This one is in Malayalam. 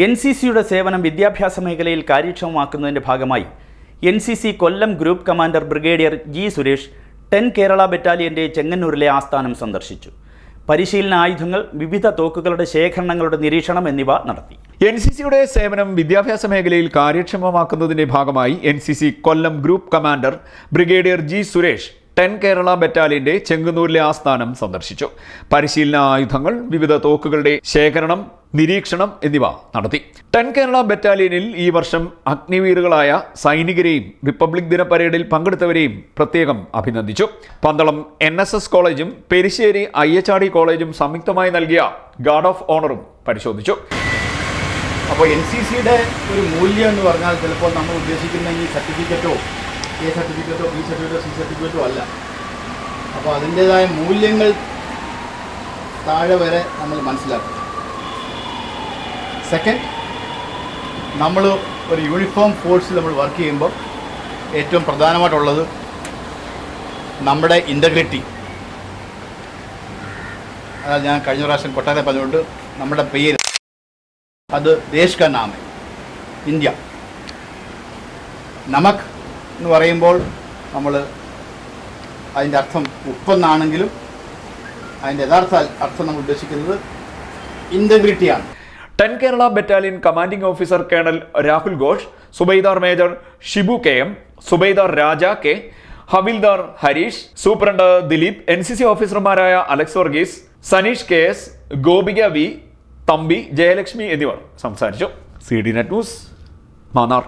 എൻ സി സിയുടെ സേവനം വിദ്യാഭ്യാസ മേഖലയിൽ കാര്യക്ഷമമാക്കുന്നതിന്റെ ഭാഗമായി N C C Kollam group commander brigadier G Suresh ten Kerala ബറ്റാലിയന്റെ ചെങ്ങന്നൂരിലെ ആസ്ഥാനം സന്ദർശിച്ചു. പരിശീലന ആയുധങ്ങൾ വിവിധ തോക്കുകളുടെ ശേഖരണങ്ങളുടെ നിരീക്ഷണം എന്നിവ നടത്തി. എൻ സി സിയുടെ സേവനം വിദ്യാഭ്യാസ മേഖലയിൽ കാര്യക്ഷമമാക്കുന്നതിന്റെ ഭാഗമായി N C C Kollam group commander brigadier G Suresh ten Kerala ബറ്റാലിയന്റെ ചെങ്ങന്നൂരിലെ ആസ്ഥാനം സന്ദർശിച്ചു. പരിശീലന ആയുധങ്ങൾ വിവിധ തോക്കുകളുടെ ശേഖരണം നിരീക്ഷണം എന്നിവ നടത്തി. ടെൻ കേരള ബറ്റാലിയനിൽ ഈ വർഷം അഗ്നിവീരുകളായ സൈനികരെയും റിപ്പബ്ലിക് ദിന പരേഡിൽ പങ്കെടുത്തവരെയും പ്രത്യേകം അഭിനന്ദിച്ചു. പന്തളം എൻ കോളേജും പെരിശ്ശേരി അയ്യച്ചാടി കോളേജും സംയുക്തമായി നൽകിയ ഗാർഡ് ഓഫ് ഓണറും പരിശോധിച്ചു. അപ്പോൾ എൻ സി സിയുടെ ഒരു മൂല്യം എന്ന് പറഞ്ഞാൽ ചിലപ്പോൾ നമ്മൾ ഉദ്ദേശിക്കുന്ന ഈ സർട്ടിഫിക്കറ്റോ എ സർട്ടിഫിക്കറ്റോ ബി സർട്ടിഫിക്കറ്റോ സി സർട്ടിഫിക്കറ്റോ അല്ല. അപ്പോൾ അതിന്റേതായ മൂല്യങ്ങൾ താഴെ വരെ നമ്മൾ മനസ്സിലാക്കും. സെക്കൻഡ് നമ്മൾ ഒരു യൂണിഫോം ഫോഴ്സിൽ നമ്മൾ വർക്ക് ചെയ്യുമ്പോൾ ഏറ്റവും പ്രധാനമായിട്ടുള്ളത് നമ്മുടെ ഇന്റഗ്രിറ്റി അതായത് ഞാൻ കഴിഞ്ഞ പ്രാവശ്യം കൊട്ടാരെ പറഞ്ഞുകൊണ്ട് നമ്മുടെ പേര് അത് ദേശ് കാ നാം ഹൈ. ഇന്ത്യ. നമക് എന്ന് പറയുമ്പോൾ നമ്മൾ അതിന്റെ അർത്ഥം ഉപ്പെന്നാണെങ്കിലും അതിന്റെ യഥാർത്ഥ അർത്ഥം നമ്മൾ ഉദ്ദേശിക്കുന്നത് ഇന്റഗ്രിറ്റിയാണ് ten Kerala battalion commanding officer colonel Rahul Ghosh subedar major Shibu K M subedar Raja K havildar Harish superintendent Dileep N C C ഓഫീസർമാരായ Alex Varghese Saneesh K S Gopika V Thampi Jayalakshmi എന്നിവർ സംസാരിച്ചു. C D net news Mannar.